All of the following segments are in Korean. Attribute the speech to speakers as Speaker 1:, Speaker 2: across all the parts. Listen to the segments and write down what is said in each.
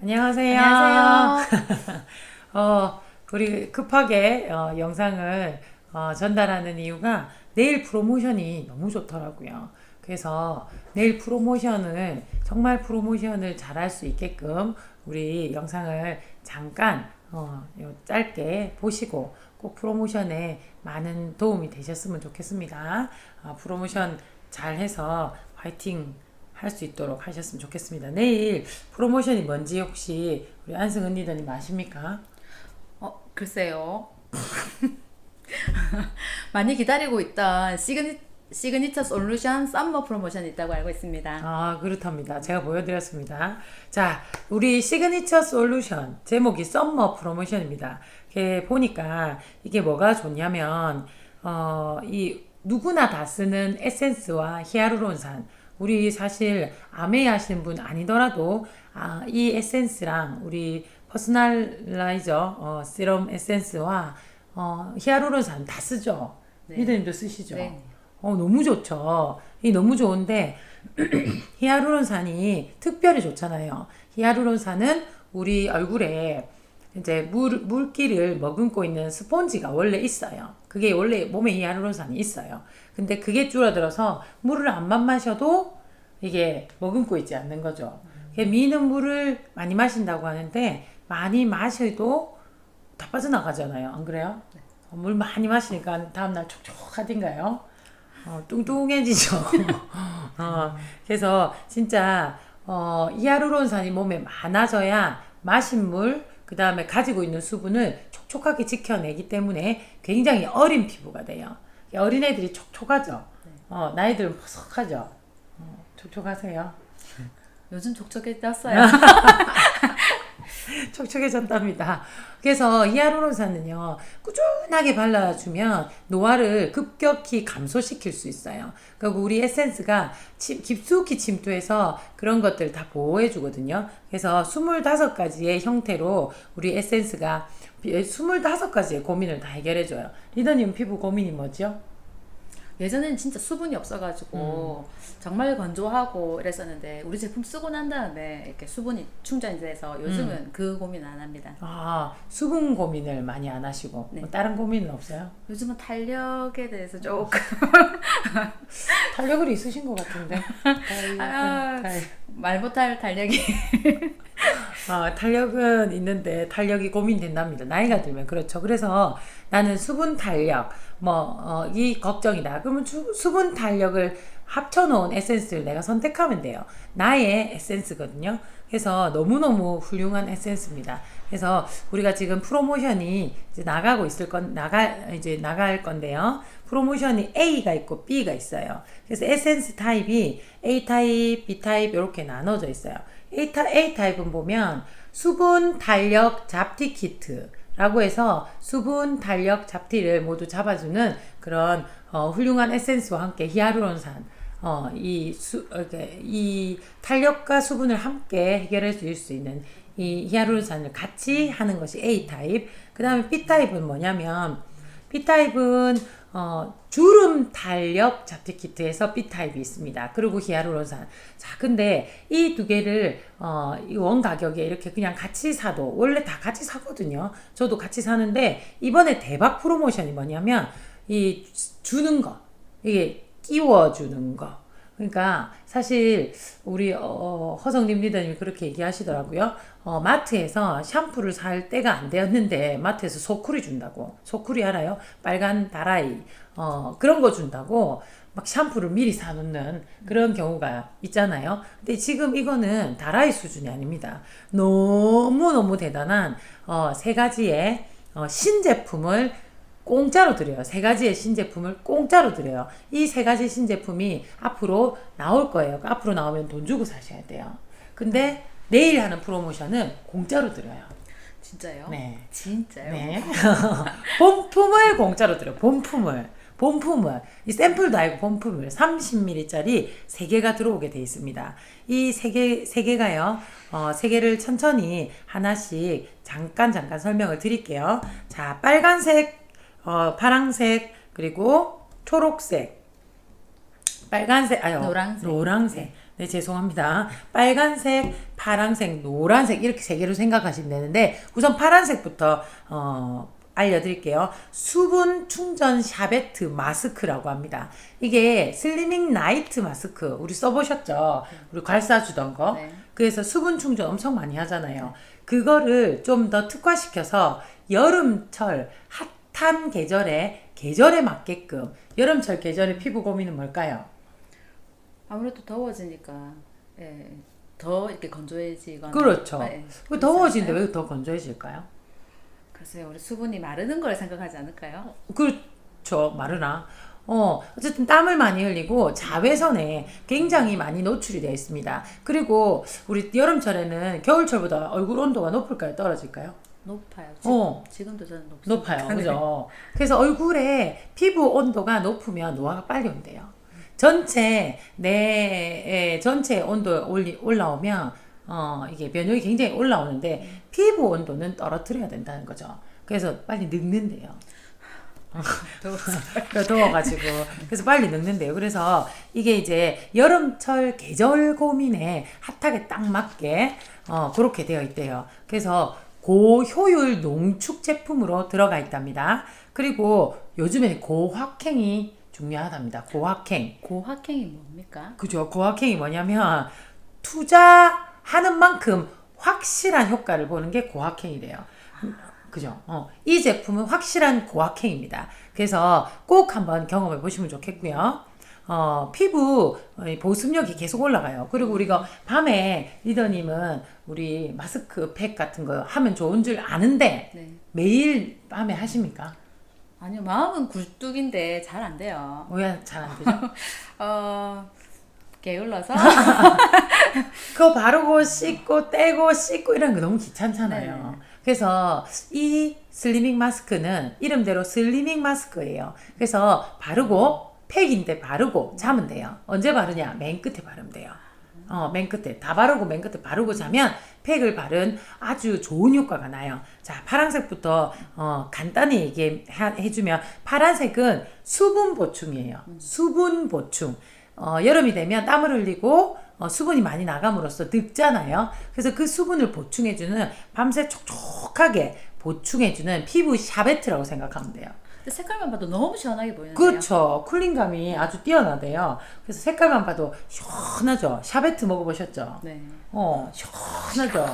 Speaker 1: 안녕하세요.
Speaker 2: 안녕하세요.
Speaker 1: 어, 우리 급하게 어, 영상을 어, 전달하는 이유가 내일 프로모션이 너무 좋더라고요. 그래서 내일 프로모션을 정말 프로모션을 잘할 수 있게끔 우리 영상을 잠깐 어, 요 짧게 보시고 꼭 프로모션에 많은 도움이 되셨으면 좋겠습니다. 어, 프로모션 잘해서 화이팅 할 수 있도록 하셨으면 좋겠습니다. 내일 프로모션이 뭔지 혹시 우리 안승은 리더님 아십니까?
Speaker 2: 어, 글쎄요. 많이 기다리고 있던 시그니, 시그니처 솔루션 썸머 프로모션이 있다고 알고 있습니다.
Speaker 1: 아, 그렇답니다. 제가 보여드렸습니다. 자, 우리 시그니처 솔루션 제목이 썸머 프로모션입니다. 이게 보니까 이게 뭐가 좋냐면 어, 이 누구나 다 쓰는 에센스와 히아루론산 우리 사실 아메이 하시는 분 아니더라도 아, 이 에센스랑 우리 퍼스널라이저 어, 시럼 에센스와 어, 히아루론산 다 쓰죠.
Speaker 2: 네.
Speaker 1: 리더님도 쓰시죠.
Speaker 2: 네.
Speaker 1: 어, 너무 좋죠. 이 너무 좋은데 히아루론산이 특별히 좋잖아요. 히아루론산은 우리 얼굴에 이제 물, 물기를 머금고 있는 스폰지가 원래 있어요. 그게 원래 몸에 히아루론산이 있어요. 근데 그게 줄어들어서 물을 안만 마셔도 이게 머금고 있지 않는 거죠. 미는 물을 많이 마신다고 하는데 많이 마셔도 다 빠져나가잖아요. 안 그래요? 어, 물 많이 마시니까 다음날 촉촉하딘가요? 어, 뚱뚱해지죠. 어, 그래서 진짜 어, 히아루론산이 몸에 많아져야 마신 물, 그 다음에 가지고 있는 수분을 촉촉하게 지켜내기 때문에 굉장히 어린 피부가 돼요. 어린애들이 촉촉하죠. 어, 나이들은 퍼석하죠. 어, 촉촉하세요.
Speaker 2: 요즘 촉촉해졌어요.
Speaker 1: 촉촉해졌답니다. 그래서 히아루론산은요, 꾸준하게 발라주면 노화를 급격히 감소시킬 수 있어요. 그리고 우리 에센스가 침- 깊숙이 침투해서 그런 것들 다 보호해주거든요. 그래서 25가지의 형태로 우리 에센스가 25가지의 고민을 다 해결해줘요. 리더님 피부 고민이 뭐죠?
Speaker 2: 예전에는 진짜 수분이 없어가지고 정말 건조하고 이랬었는데 우리 제품 쓰고 난 다음에 이렇게 수분이 충전이 돼서 요즘은 그 고민 안 합니다.
Speaker 1: 아, 수분 고민을 많이 안 하시고,
Speaker 2: 네.
Speaker 1: 뭐 다른 고민은 없어요?
Speaker 2: 요즘은 탄력에 대해서 조금
Speaker 1: 탄력을 있으신 것 같은데.
Speaker 2: 아.
Speaker 1: 탄-
Speaker 2: 말 못할 탄력이
Speaker 1: 어, 탄력은 있는데 탄력이 고민된답니다. 나이가 들면 그렇죠. 그래서 나는 수분 탄력 뭐이 걱정이다. 그러면 수, 수분 탄력을 합쳐놓은 에센스를 내가 선택하면 돼요. 나의 에센스거든요. 그래서 너무너무 훌륭한 에센스입니다. 그래서 우리가 지금 프로모션이 이제 나가고 있을 건 나가 이제 나갈 건데요. 프로모션이 A가 있고 B가 있어요. 그래서 에센스 타입이 A 타입, B 타입 이렇게 나눠져 있어요. A, 타, A 타입은 보면 수분 달력 잡티 키트 라고 해서 수분 달력 잡티를 모두 잡아주는 그런 어, 훌륭한 에센스와 함께 히아루론산 어, 이, 수, 이 탄력과 수분을 함께 해결해 줄 수 있는 이 히아루론산을 같이 하는 것이 A 타입. 그 다음에 B 타입은 뭐냐면 B 타입은 어, 주름 탄력 잡티 키트에서 B 타입이 있습니다. 그리고 히아루론산. 자, 근데 이 두 개를 어, 이 원 가격에 이렇게 그냥 같이 사도 원래 다 같이 사거든요. 저도 같이 사는데 이번에 대박 프로모션이 뭐냐면 이 주는 거 이게 끼워 주는 거. 그러니까 사실 우리 어, 허성님 리더님이 그렇게 얘기하시더라고요. 어, 마트에서 샴푸를 살 때가 안 되었는데 마트에서 소쿠리 준다고. 소쿠리 알아요? 빨간 다라이. 어, 그런 거 준다고 막 샴푸를 미리 사놓는 그런 경우가 있잖아요. 근데 지금 이거는 다라이 수준이 아닙니다. 너무 너무 대단한 어, 세 가지의 어, 신제품을 공짜로 드려요. 세 가지의 신제품을 공짜로 드려요. 이 세 가지 신제품이 앞으로 나올 거예요. 앞으로 나오면 돈 주고 사셔야 돼요. 근데 내일 하는 프로모션은 공짜로 드려요.
Speaker 2: 진짜요?
Speaker 1: 네.
Speaker 2: 진짜요?
Speaker 1: 네. 본품을 공짜로 드려요. 본품을. 본품을. 이 샘플도 아니고 본품을. 30ml짜리 3개가 들어오게 돼 있습니다. 이 3개, 3개가요, 어, 3개를 천천히 하나씩 잠깐, 잠깐 설명을 드릴게요. 자, 빨간색, 어, 파랑색, 그리고 초록색, 빨간색, 아유,
Speaker 2: 노란색.
Speaker 1: 노란색. 네, 죄송합니다. 빨간색, 파란색, 노란색 이렇게 세 개로 생각하시면 되는데 우선 파란색부터 어, 알려드릴게요. 수분 충전 샤베트 마스크라고 합니다. 이게 슬리밍 나이트 마스크 우리 써보셨죠? 우리 괄사 주던 거.
Speaker 2: 네.
Speaker 1: 그래서 수분 충전 엄청 많이 하잖아요. 그거를 좀 더 특화시켜서 여름철 핫 한 계절에 계절에 맞게끔 여름철 계절의 피부 고민은 뭘까요?
Speaker 2: 아무래도 더워지니까 예, 더 이렇게 건조해지거나
Speaker 1: 그렇죠.
Speaker 2: 예,
Speaker 1: 왜 더워지는데? 왜 더 건조해질까요?
Speaker 2: 글쎄요, 우리 수분이 마르는 걸 생각하지 않을까요?
Speaker 1: 그렇죠. 마르나. 어, 어쨌든 땀을 많이 흘리고 자외선에 굉장히 많이 노출이 되어 있습니다. 그리고 우리 여름철에는 겨울철보다 얼굴 온도가 높을까요? 떨어질까요?
Speaker 2: 높아요. 지금,
Speaker 1: 어.
Speaker 2: 지금도 저는 높습니다.
Speaker 1: 높아요. 그죠? 그래서 얼굴에 피부 온도가 높으면 노화가 빨리 온대요. 전체 내 에, 전체 온도 올리, 올라오면 어 이게 면역이 굉장히 올라오는데 피부 온도는 떨어뜨려야 된다는 거죠. 그래서 빨리 늙는데요. 더워가지고 그래서 빨리 늙는데요. 그래서 이게 이제 여름철 계절 고민에 핫하게 딱 맞게 어 그렇게 되어 있대요. 그래서 고효율 농축 제품으로 들어가 있답니다. 그리고 요즘에 고확행이 중요하답니다. 고확행.
Speaker 2: 고학행이 뭡니까?
Speaker 1: 그죠. 고확행이 뭐냐면 투자하는 만큼 확실한 효과를 보는 게 고확행이래요. 그죠. 어, 이 제품은 확실한 고확행입니다. 그래서 꼭 한번 경험해 보시면 좋겠고요. 어, 피부 어, 이 보습력이 계속 올라가요. 그리고 우리가 밤에 리더님은 우리 마스크 팩 같은 거 하면 좋은 줄 아는데
Speaker 2: 네.
Speaker 1: 매일 밤에 하십니까?
Speaker 2: 아니요, 마음은 굴뚝인데 잘 안 돼요.
Speaker 1: 왜 잘 안 되죠?
Speaker 2: 어, 게을러서
Speaker 1: 그거 바르고 씻고 떼고 씻고 이런 거 너무 귀찮잖아요.
Speaker 2: 네.
Speaker 1: 그래서 이 슬리밍 마스크는 이름대로 슬리밍 마스크예요. 그래서 바르고 팩인데 바르고 자면 돼요. 언제 바르냐? 맨 끝에 바르면 돼요. 어, 맨 끝에 다 바르고 맨 끝에 바르고 자면 팩을 바른 아주 좋은 효과가 나요. 자, 파란색부터 어, 간단히 얘기해 주면 파란색은 수분 보충이에요. 수분 보충. 어, 여름이 되면 땀을 흘리고 어, 수분이 많이 나감으로써 늙잖아요. 그래서 그 수분을 보충해주는 밤새 촉촉하게 보충해주는 피부 샤베트라고 생각하면 돼요.
Speaker 2: 근데 색깔만 봐도 너무 시원하게 보이는데요.
Speaker 1: 그렇죠. 쿨링감이 아주 뛰어나대요. 그래서 색깔만 봐도 시원하죠. 샤베트 먹어보셨죠?
Speaker 2: 네.
Speaker 1: 어, 시원하죠.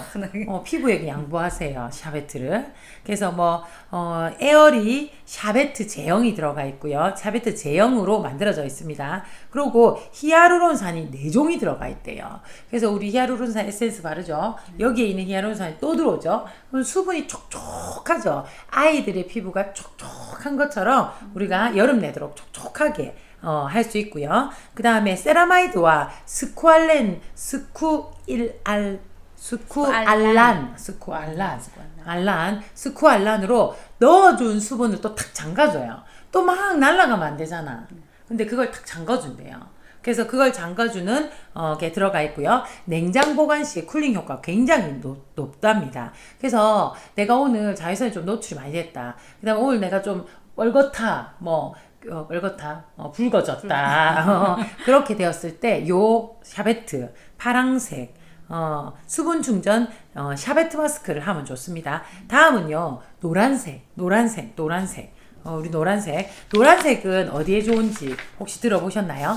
Speaker 1: 어, 피부에게 양보하세요. 샤베트를. 그래서 뭐, 어, 에어리 샤베트 제형이 들어가 있고요. 샤베트 제형으로 만들어져 있습니다. 그리고 히아루론산이 4종이 들어가 있대요. 그래서 우리 히아루론산 에센스 바르죠. 여기에 있는 히아루론산이 또 들어오죠. 그럼 수분이 촉촉하죠. 아이들의 피부가 촉촉한 것처럼 우리가 여름 내도록 촉촉하게 어, 할 수 있고요. 그 다음에 세라마이드와 스쿠알렌, 스쿠일알, 스쿠알란, 스쿠알란, 알란, 스쿠알란으로 넣어준 수분을 또 탁 잠가줘요. 또 막 날아가면 안 되잖아. 근데 그걸 탁 잠가준대요. 그래서 그걸 잠가주는 어, 게 들어가 있고요. 냉장 보관 시 쿨링 효과 굉장히 높, 높답니다. 그래서 내가 오늘 자외선이 좀 노출이 많이 됐다. 그 다음 오늘 내가 좀 얼거타 뭐 어, 얼거타 어, 붉어졌다 어, 그렇게 되었을 때 요 샤베트 파랑색 어, 수분 충전 어, 샤베트 마스크를 하면 좋습니다. 다음은요 노란색 노란색 노란색 어, 우리 노란색 노란색은 어디에 좋은지 혹시 들어보셨나요?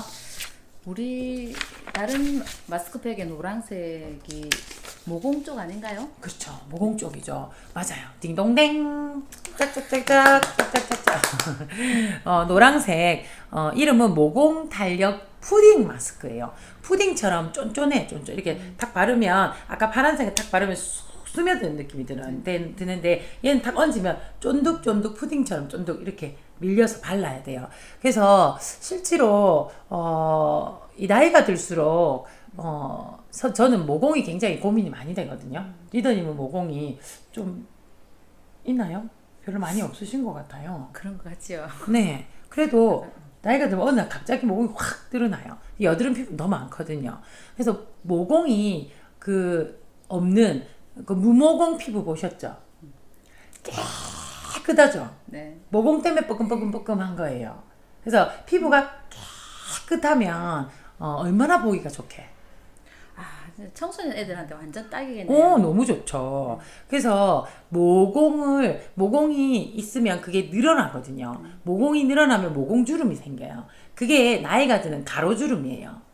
Speaker 2: 우리 다른 마스크팩의 노란색이 모공 쪽 아닌가요?
Speaker 1: 그렇죠. 모공 쪽이죠. 맞아요. 딩동댕. 짝짝짝짝. 짝 짝짝짝. 어, 노란색. 어, 이름은 모공 탄력 푸딩 마스크예요. 푸딩처럼 쫀쫀해. 쫀쫀. 이렇게 탁 바르면 아까 파란색에 탁 바르면 쑥 스며드는 느낌이 드는, 드- 드는데 얘는 탁 얹으면 쫀득쫀득 푸딩처럼 쫀득 이렇게 밀려서 발라야 돼요. 그래서 실제로 어, 이 나이가 들수록 어, 서, 저는 모공이 굉장히 고민이 많이 되거든요. 리더님은 모공이 좀 있나요? 별로 많이 없으신 것 같아요.
Speaker 2: 그런 것 같지요.
Speaker 1: 네. 그래도 나이가 들면 어느 날 갑자기 모공이 확 늘어나요. 여드름 피부 너무 많거든요. 그래서 모공이 그 없는 그 무모공 피부 보셨죠? 깨끗하죠?
Speaker 2: 네.
Speaker 1: 모공 때문에 뻐끔뻐끔뻐끔한 거예요. 그래서 피부가 깨끗하면 어, 얼마나 보기가 좋게.
Speaker 2: 청소년 애들한테 완전 딱이겠네요.
Speaker 1: 오, 너무 좋죠. 그래서 모공을 모공이 있으면 그게 늘어나거든요. 모공이 늘어나면 모공 주름이 생겨요. 그게 나이가 드는 가로 주름이에요.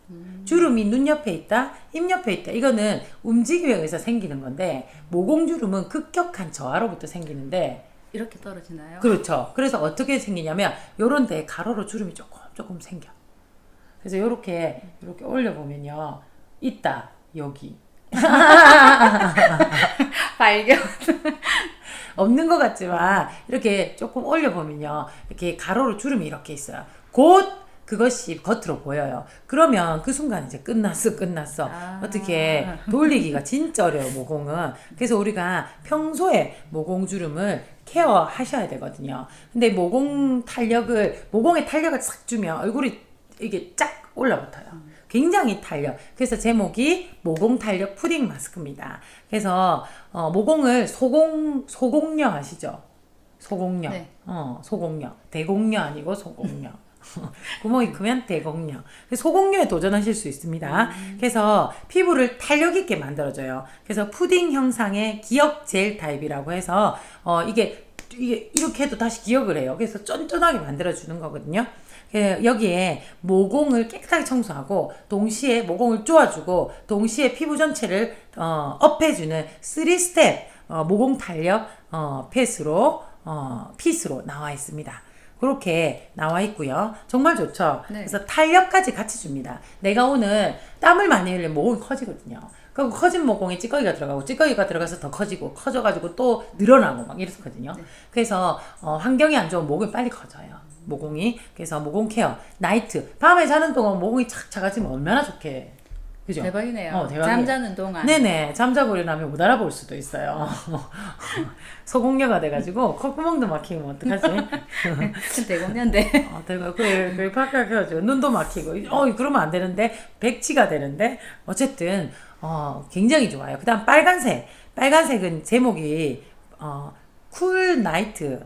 Speaker 1: 주름이 눈 옆에 있다, 입 옆에 있다. 이거는 움직임에 의해서 생기는 건데 모공 주름은 급격한 저하로부터 생기는데
Speaker 2: 이렇게 떨어지나요?
Speaker 1: 그렇죠. 그래서 어떻게 생기냐면 요런 데 가로로 주름이 조금 조금 생겨. 그래서 요렇게 이렇게 올려 보면요. 있다. 여기.
Speaker 2: 발견.
Speaker 1: 없는 것 같지만 이렇게 조금 올려 보면요 이렇게 가로로 주름이 이렇게 있어요 곧 그것이 겉으로 보여요 그러면 그 순간 이제 끝났어 끝났어
Speaker 2: 아.
Speaker 1: 어떻게 돌리기가 진짜 어려워 모공은 그래서 우리가 평소에 모공 주름을 케어 하셔야 되거든요 근데 모공 탄력을 모공에 탄력을 싹 주면 얼굴이 이게 쫙 올라붙어요 굉장히 탄력. 그래서 제목이 모공 탄력 푸딩 마스크입니다. 그래서 어, 모공을 소공 소공녀 아시죠? 소공녀.
Speaker 2: 네.
Speaker 1: 어, 소공녀. 대공녀 아니고 소공녀. 구멍이 크면 대공녀. 소공녀에 도전하실 수 있습니다. 그래서 피부를 탄력 있게 만들어줘요. 그래서 푸딩 형상의 기억 젤 타입이라고 해서 어, 이게 이게 이렇게 해도 다시 기억을 해요. 그래서 쫀쫀하게 만들어주는 거거든요. 예, 여기에 모공을 깨끗하게 청소하고 동시에 모공을 쪼아주고 동시에 피부 전체를 어, 업해주는 3스텝 어, 모공 탄력 어, 핏으로 어, 핏으로 나와 있습니다. 그렇게 나와 있고요. 정말 좋죠.
Speaker 2: 네.
Speaker 1: 그래서 탄력까지 같이 줍니다. 내가 오늘 땀을 많이 흘리면 모공이 커지거든요. 그리고 커진 모공에 찌꺼기가 들어가고 찌꺼기가 들어가서 더 커지고 커져가지고 또 늘어나고 막 이렇거든요. 그래서 어, 환경이 안 좋으면 모공이 빨리 커져요. 모공이 그래서 모공 케어 나이트 밤에 자는 동안 모공이 착 작아지면 얼마나 좋게 그죠?
Speaker 2: 대박이네요.
Speaker 1: 어, 대박이에요.
Speaker 2: 잠자는 동안.
Speaker 1: 네네 잠자고 일어나면 못 알아볼 수도 있어요. 소공녀가 돼가지고 콧구멍도 막히면 어떡하지?
Speaker 2: 대공년대.
Speaker 1: 어, 대가 그래 그래 팍팍 해가지고 눈도 막히고 어 그러면 안 되는데 백치가 되는데 어쨌든 어 굉장히 좋아요. 그 다음 빨간색 빨간색은 제목이 어 쿨 나이트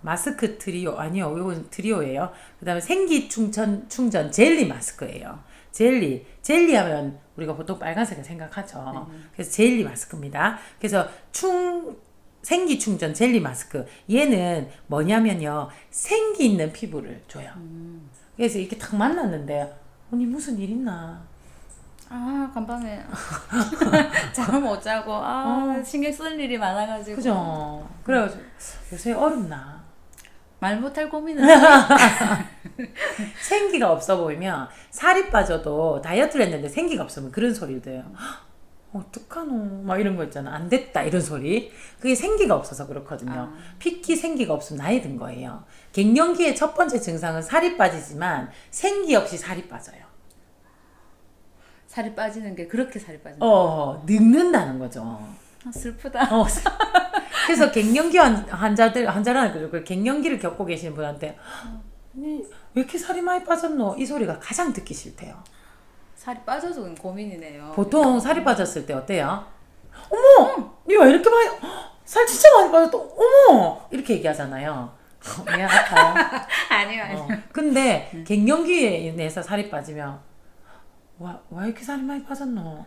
Speaker 1: 마스크 트리오 아니요 이건 트리오예요. 그 다음에 생기 충전 충전 젤리 마스크예요. 젤리 젤리 하면 우리가 보통 빨간색을 생각하죠. 그래서 젤리 마스크입니다. 그래서 충 생기 충전 젤리 마스크 얘는 뭐냐면요 생기 있는 피부를 줘요. 그래서 이렇게 딱 만났는데 언니 무슨 일 있나?
Speaker 2: 아 간밤에 잠을 못 자고 아 신경 쓸 일이 많아가지고
Speaker 1: 어. 그죠? 그래가지고 요새 어렵나?
Speaker 2: 말 못할 고민은
Speaker 1: 생기가 없어 보이면 살이 빠져도 다이어트를 했는데 생기가 없으면 그런 소리를 돼요. 헉, 어떡하노? 막 이런 거 있잖아. 안 됐다. 이런 소리. 그게 생기가 없어서 그렇거든요. 피기 생기가 없으면 나이 든 거예요. 갱년기의 첫 번째 증상은 살이 빠지지만 생기 없이 살이 빠져요.
Speaker 2: 살이 빠지는 게 그렇게 살이 빠지는
Speaker 1: 어, 늙는다는 거죠.
Speaker 2: 아, 슬프다.
Speaker 1: 어, 그래서 갱년기 환- 환자들 환자라는 거죠. 그 갱년기를 겪고 계시는 분한테 아니, 왜 이렇게 살이 많이 빠졌노? 이 소리가 가장 듣기 싫대요.
Speaker 2: 살이 빠져서 그건 고민이네요.
Speaker 1: 보통 살이 빠졌을 때 어때요? 어머, 니 왜 이렇게 많이 살 진짜 많이 빠졌다. 어머, 이렇게 얘기하잖아요. 왜 아파요?
Speaker 2: 아니요 아니요.
Speaker 1: 어. 근데 갱년기에 인해서 살이 빠지면 와, 왜 이렇게 살이 많이 빠졌노?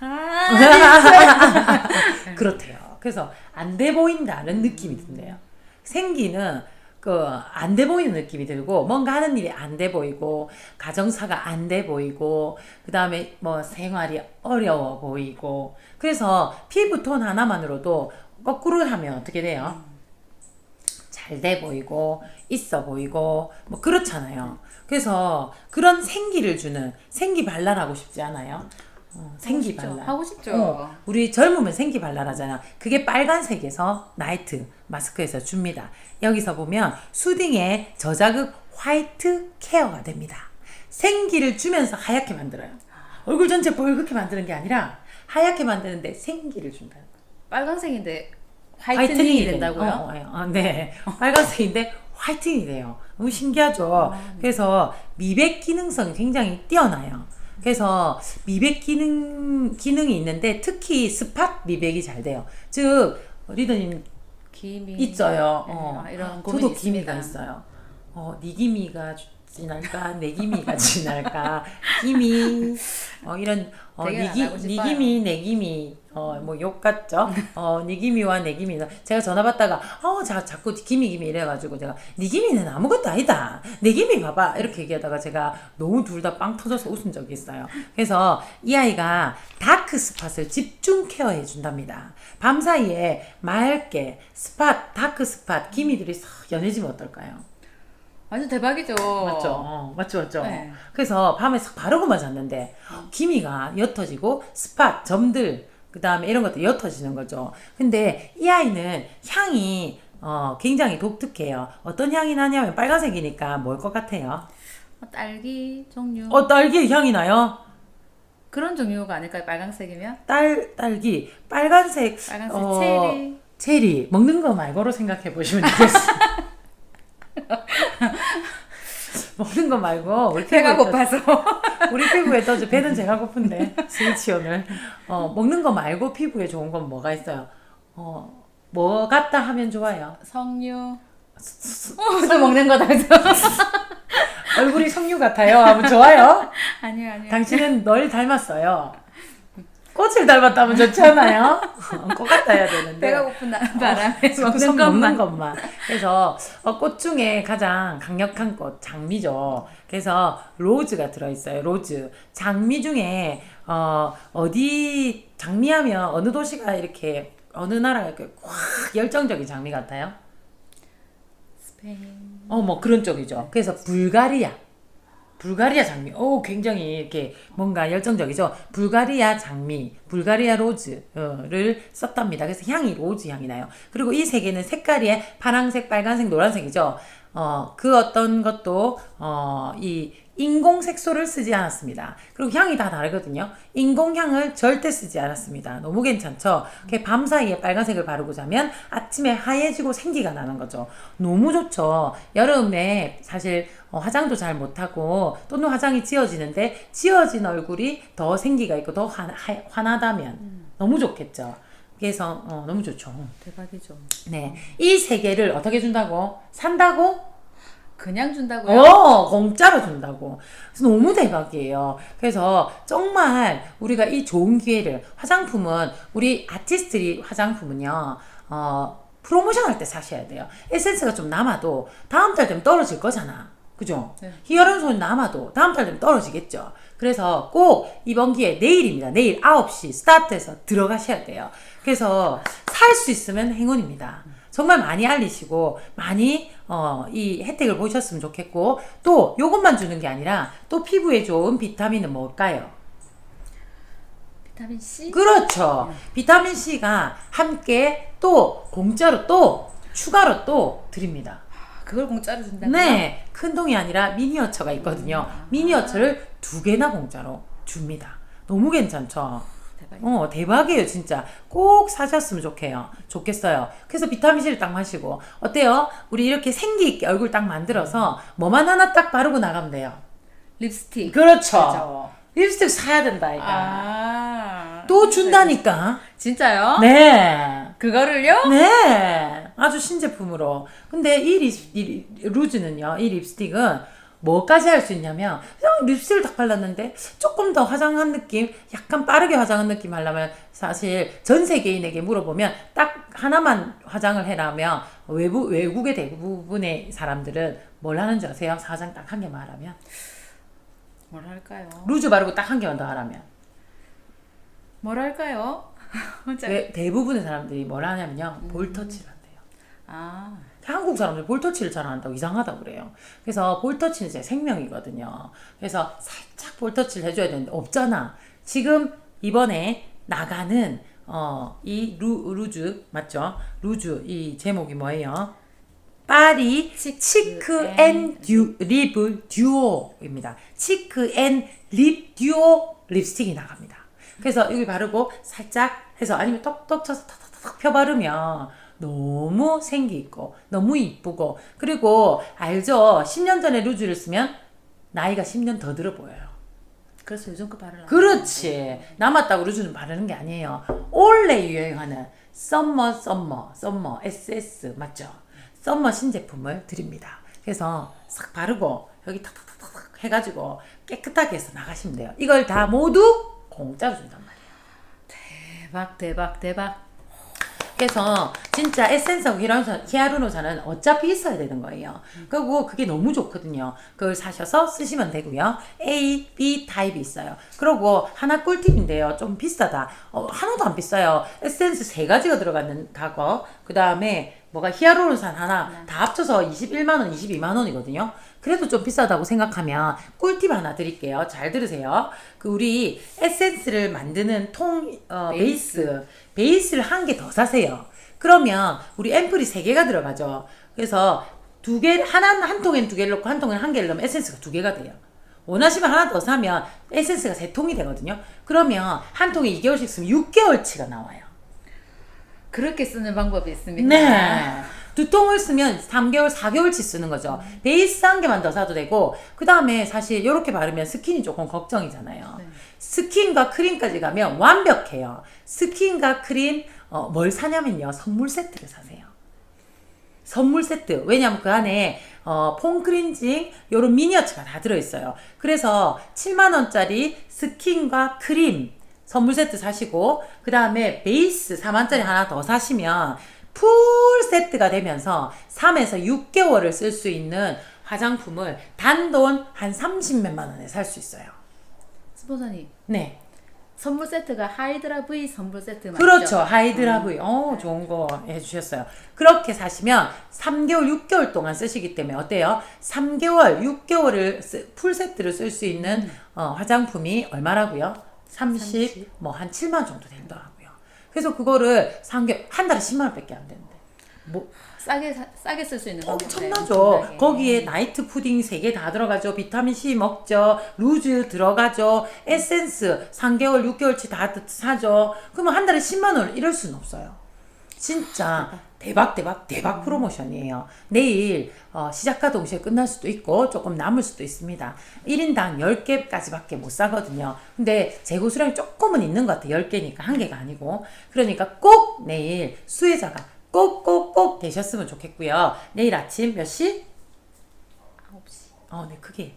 Speaker 2: 살. 아,
Speaker 1: 그렇대요. 그래서 안 돼 보인다는 느낌이 든대요. 생기는 그 안 돼 보이는 느낌이 들고 뭔가 하는 일이 안 돼 보이고 가정사가 안 돼 보이고 그 다음에 뭐 생활이 어려워 보이고 그래서 피부톤 하나만으로도 거꾸로 하면 어떻게 돼요? 잘 돼 보이고 있어 보이고 뭐 그렇잖아요. 그래서 그런 생기를 주는 생기 발랄하고 싶지 않아요? 어, 생기. 발랄.
Speaker 2: 하고 싶죠.
Speaker 1: 어, 우리 젊으면 생기 발랄하잖아. 그게 빨간색에서 나이트 마스크에서 줍니다. 여기서 보면 수딩의 저자극 화이트 케어가 됩니다. 생기를 주면서 하얗게 만들어요. 얼굴 전체 벌겋게 만드는 게 아니라 하얗게 만드는데 생기를 준다는 거예요.
Speaker 2: 빨간색인데 화이트닝이 된다고요?
Speaker 1: 어, 어, 어, 네. 빨간색인데 화이팅이 돼요. 너무 신기하죠.
Speaker 2: 아.
Speaker 1: 그래서 미백 기능성이 굉장히 뛰어나요. 그래서 미백 기능 기능이 있는데 특히 스팟 미백이 잘 돼요. 즉 리더님
Speaker 2: 기미
Speaker 1: 있어요.
Speaker 2: 네,
Speaker 1: 어.
Speaker 2: 아, 이런 고민이
Speaker 1: 저도 기미가. 있어요. 어, 니 기미가 주- 같이 날까 내김이 같이 날까 김이 어 이런 어
Speaker 2: 되게
Speaker 1: 니기
Speaker 2: 안 하고 싶어요.
Speaker 1: 니김이 내김이 어 뭐 욕 같죠 어 니김이와 내김이 제가 전화 받다가 어 자 자꾸 김이 김이 이래가지고 제가 니김이는 아무것도 아니다 내김이 봐봐 이렇게 얘기하다가 제가 너무 둘 다 빵 터져서 웃은 적이 있어요 그래서 이 아이가 다크 스팟을 집중 케어해 준답니다 밤 사이에 맑게 스팟 다크 스팟 기미들이 싹 연해지면 어떨까요?
Speaker 2: 완전 대박이죠.
Speaker 1: 맞죠? 어, 맞죠, 맞죠?
Speaker 2: 네.
Speaker 1: 그래서 밤에 싹 바르고만 잤는데, 기미가 옅어지고, 스팟, 점들, 그 다음에 이런 것들이 옅어지는 거죠. 근데 이 아이는 향이, 어, 굉장히 독특해요. 어떤 향이 나냐면 빨간색이니까 뭘 것 같아요?
Speaker 2: 어, 딸기 종류
Speaker 1: 어, 딸기 향이 나요?
Speaker 2: 그런 종류가 아닐까요? 빨강색이면
Speaker 1: 딸, 딸기, 빨간색,
Speaker 2: 빨간색
Speaker 1: 어,
Speaker 2: 체리.
Speaker 1: 체리. 먹는 거 말고로 생각해 보시면 되겠어요. 먹는 거 말고, 우리
Speaker 2: 배가 고파서.
Speaker 1: 우리 피부에 떠져 배는 제가 고픈데 스위치 오늘 어 먹는 거 말고 피부에 좋은 건 뭐가 있어요? 어뭐 같다 하면 좋아요.
Speaker 2: 석류. 어, 또 먹는 거다.
Speaker 1: 얼굴이 석류 같아요. 하면 좋아요.
Speaker 2: 아니요, 아니요.
Speaker 1: 당신은 널 닮았어요. 꽃을 닮았다면 좋잖아요. 어, 꽃 같다 해야 되는데.
Speaker 2: 배가 고픈 나- 바람에
Speaker 1: 자꾸
Speaker 2: 먹는
Speaker 1: 손
Speaker 2: 것만.
Speaker 1: 먹는 것만. 그래서 어, 꽃 중에 가장 강력한 꽃 장미죠. 그래서 로즈가 들어있어요. 로즈. 장미 중에 어, 어디 장미하면 어느 도시가 이렇게 어느 나라가 이렇게 확 열정적인 장미 같아요?
Speaker 2: 스페인.
Speaker 1: 어, 뭐 그런 쪽이죠. 그래서 불가리아. 불가리아 장미. 오, 굉장히 이렇게 뭔가 열정적이죠. 불가리아 장미, 불가리아 로즈를 썼답니다. 그래서 향이 로즈 향이 나요. 그리고 이 세 개는 색깔이 파란색, 빨간색, 노란색이죠. 어, 그 어떤 것도, 어, 이 인공 색소를 쓰지 않았습니다. 그리고 향이 다 다르거든요. 인공 향을 절대 쓰지 않았습니다. 너무 괜찮죠? 이렇게 밤 사이에 빨간색을 바르고 자면 아침에 하얘지고 생기가 나는 거죠. 너무 좋죠. 여름에 사실 어, 화장도 잘 못하고 또는 화장이 지워지는데 지워진 얼굴이 더 생기가 있고 더 화, 하- 환하다면 너무 좋겠죠. 그래서 어, 너무 좋죠.
Speaker 2: 대박이죠.
Speaker 1: 네, 이 세 개를 어떻게 준다고? 산다고?
Speaker 2: 그냥 준다고요?
Speaker 1: 어, 공짜로 준다고. 그래서 너무 대박이에요. 그래서 정말 우리가 이 좋은 기회를 화장품은 우리 아티스트리 화장품은요. 어, 프로모션 할 때 사셔야 돼요. 에센스가 좀 남아도 다음 달 되면 떨어질 거잖아. 그죠?
Speaker 2: 네.
Speaker 1: 히어론손이 남아도 다음 달 되면 떨어지겠죠. 그래서 꼭 이번 기회 내일입니다. 내일 9시 스타트해서 들어가셔야 돼요. 그래서 살 수 있으면 행운입니다. 정말 많이 알리시고 많이 어, 이 혜택을 보셨으면 좋겠고 또 요것만 주는 게 아니라 또 피부에 좋은 비타민은 뭘까요?
Speaker 2: 비타민 C?
Speaker 1: 그렇죠. 비타민 C가 함께 또 공짜로 또 추가로 또 드립니다.
Speaker 2: 그걸 공짜로 준다고요?
Speaker 1: 네, 큰 동이 아니라 미니어처가 있거든요. 미니어처를 두 개나 공짜로 줍니다. 너무 괜찮죠? 어, 대박이에요, 진짜. 꼭 사셨으면 좋게요. 좋겠어요. 그래서 비타민C를 딱 마시고. 어때요? 우리 이렇게 생기 있게 얼굴 딱 만들어서 뭐만 하나 딱 바르고 나가면 돼요.
Speaker 2: 립스틱.
Speaker 1: 그렇죠.
Speaker 2: 그죠?
Speaker 1: 립스틱 사야 된다, 이거.
Speaker 2: 아.
Speaker 1: 또 준다니까.
Speaker 2: 진짜요?
Speaker 1: 네.
Speaker 2: 그거를요?
Speaker 1: 네. 아주 신제품으로. 근데 이, 립, 이 루즈는요, 이 립스틱은 뭐까지 할 수 있냐면, 그냥 립스틱을 딱 발랐는데, 조금 더 화장한 느낌, 약간 빠르게 화장한 느낌 하려면, 사실 전 세계인에게 물어보면, 딱 하나만 화장을 해라면, 외부, 외국의 대부분의 사람들은 뭘 하는지 아세요? 화장 딱 한 개만 하라면?
Speaker 2: 뭐랄까요?
Speaker 1: 루즈 바르고 딱 한 개만 더 하라면.
Speaker 2: 혼자.
Speaker 1: 왜 대부분의 사람들이 뭘 하냐면요, 볼터치를 한대요.
Speaker 2: 아.
Speaker 1: 한국 사람들 볼터치를 잘 안 한다고 이상하다고 그래요. 그래서 볼터치는 제 생명이거든요. 그래서 살짝 볼터치를 해줘야 되는데 없잖아. 지금 이번에 나가는 어, 이 루, 루즈 맞죠? 루즈 이 제목이 뭐예요? 파리
Speaker 2: 치크
Speaker 1: 앤 듀, 립 듀오입니다. 치크 앤 립 듀오 립스틱이 나갑니다. 그래서 여기 바르고 살짝 해서 아니면 톡톡 쳐서 탁탁탁 펴 바르면 너무 생기 있고 너무 이쁘고 그리고 알죠? 10년 전에 루즈를 쓰면 나이가 10년 더 들어 보여요.
Speaker 2: 그래서 요즘 거 바르라.
Speaker 1: 그렇지. 남았다고 루즈는 바르는 게 아니에요. 올해 유행하는 썸머 썸머 썸머 SS 맞죠? 썸머 신제품을 드립니다. 그래서 싹 바르고 여기 탁탁탁탁 해가지고 깨끗하게 해서 나가시면 돼요. 이걸 다 모두 공짜로 준단 말이에요.
Speaker 2: 대박 대박 대박.
Speaker 1: 그래서 진짜 에센스하고 히아루노산, 히아루노산은 어차피 있어야 되는 거예요. 그리고 그게 너무 좋거든요. 그걸 사셔서 쓰시면 되고요. A, B 타입이 있어요. 그리고 하나 꿀팁인데요. 좀 비싸다. 어, 하나도 안 비싸요. 에센스 세 가지가 들어가는 다거. 그 다음에 뭐가 히아루론산 하나 다 합쳐서 21만 원, 22만 원이거든요. 그래도 좀 비싸다고 생각하면 꿀팁 하나 드릴게요. 잘 들으세요. 그 우리 에센스를 만드는 통 어, 베이스 베이스를 한 개 더 사세요. 그러면 우리 앰플이 세 개가 들어가죠. 그래서 두 개, 하나, 한 통엔 두 개를 넣고 한 통엔 한 개를 넣으면 에센스가 두 개가 돼요. 원하시면 하나 더 사면 에센스가 세 통이 되거든요. 그러면 한 통에 2개월씩 쓰면 6개월치가 나와요.
Speaker 2: 그렇게 쓰는 방법이 있습니다.
Speaker 1: 네. 두 통을 쓰면 3개월, 4개월치 쓰는 거죠. 베이스 한 개만 더 사도 되고, 그 다음에 사실 이렇게 바르면 스킨이 조금 걱정이잖아요.
Speaker 2: 네.
Speaker 1: 스킨과 크림까지 가면 완벽해요. 스킨과 크림, 어, 뭘 사냐면요. 선물 세트를 사세요. 선물 세트. 왜냐면 그 안에 어, 폼 클렌징 요런 미니어처가 다 들어있어요. 그래서 7만원짜리 스킨과 크림 선물 세트 사시고 그 다음에 베이스 4만짜리 하나 더 사시면 풀 세트가 되면서 3에서 6개월을 쓸 수 있는 화장품을 단돈 한 30몇만 원에 살 수 있어요.
Speaker 2: 스폰서님
Speaker 1: 네.
Speaker 2: 선물 세트가 하이드라 V 선물 세트 맞죠?
Speaker 1: 그렇죠. 하이드라브이. 어, 좋은 거 해주셨어요. 그렇게 사시면 3개월, 6개월 동안 쓰시기 때문에 어때요? 3개월, 6개월을 풀 세트를 쓸 수 있는 어, 화장품이 얼마라고요? 30,
Speaker 2: 30.
Speaker 1: 뭐 한 7만 정도 된다고요. 그래서 그거를 3개월, 한 달에 10만 원밖에 안 되는데. 뭐
Speaker 2: 싸게 사- 싸게 쓸 수 있는 방법이네,
Speaker 1: 엄청나죠.
Speaker 2: 엄청나게.
Speaker 1: 거기에 나이트 푸딩 3개 다 들어가죠. 비타민 C 먹죠. 루즈 들어가죠. 에센스 3개월, 6개월치 다 사죠. 그러면 한 달에 10만 원 이럴 수는 없어요. 진짜 대박 대박 대박 프로모션이에요. 내일 어, 시작과 동시에 끝날 수도 있고 조금 남을 수도 있습니다. 1인당 10개까지밖에 못 사거든요. 근데 재고 수량이 조금은 있는 것 같아요. 10개니까 한 개가 아니고. 그러니까 꼭 내일 수혜자가 꼭꼭꼭 되셨으면 좋겠고요. 내일 아침 몇 시?
Speaker 2: 9시.
Speaker 1: 어, 네, 크게.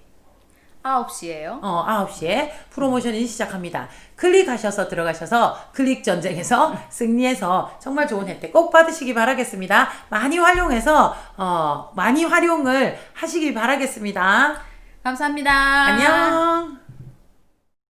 Speaker 2: 9시에요.
Speaker 1: 어, 9시에 프로모션이 시작합니다. 클릭하셔서 들어가셔서 클릭 전쟁에서 승리해서 정말 좋은 혜택 꼭 받으시기 바라겠습니다. 많이 활용해서 어, 많이 활용을 하시길 바라겠습니다.
Speaker 2: 감사합니다.
Speaker 1: 안녕.